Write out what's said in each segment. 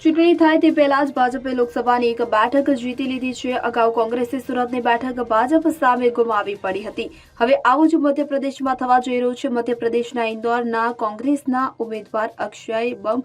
ચૂંટણી થાય તે પહેલા જ ભાજપે લોકસભાની એક બેઠક જીતી લીધી છે. અગાઉ કોંગ્રેસે સુરતની બેઠક ભાજપ સામે ગુમાવી પડી હતી. હવે આવું જ મધ્યપ્રદેશમાં થવા જઈ રહ્યું છે. મધ્યપ્રદેશના ઇન્દોરના કોંગ્રેસના ઉમેદવાર અક્ષય બમ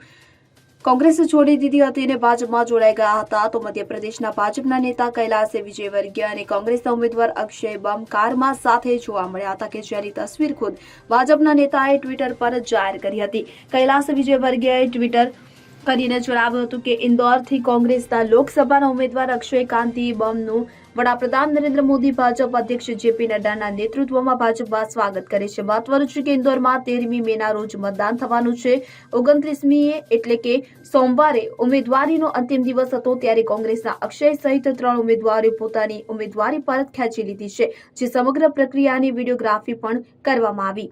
કોંગ્રેસ છોડી દીધી હતી અને ભાજપમાં જોડાઈ ગયા હતા. તો મધ્યપ્રદેશના ભાજપના નેતા કૈલાસે વિજયવર્ગીય અને કોંગ્રેસના ઉમેદવાર અક્ષય બમ કારમાં સાથે જોવા મળ્યા હતા કે જેની તસવીર ખુદ ભાજપના નેતાએ ટ્વિટર પર જાહેર કરી હતી. કૈલાસ વિજયવર્ગીયએ ટ્વિટર કરીને જણાવ્યું હતું કે ઇન્દોરથી કોંગ્રેસના લોકસભાના ઉમેદવાર અક્ષય કાંતિ બમનું વડાપ્રધાન નરેન્દ્ર મોદી ભાજપ અધ્યક્ષ જેપી નડ્ડાના નેતૃત્વમાં ભાજપમાં સ્વાગત કરે છે. મહત્વનું છે કે ઇન્દોરમાં તેરમી મેના રોજ મતદાન થવાનું છે. ઓગણત્રીસમીએ એટલે કે સોમવારે ઉમેદવારીનો અંતિમ દિવસ હતો ત્યારે કોંગ્રેસના અક્ષય સહિત ત્રણ ઉમેદવારોએ પોતાની ઉમેદવારી પરત ખેંચી લીધી છે, જે સમગ્ર પ્રક્રિયાની વિડીયોગ્રાફી પણ કરવામાં આવી.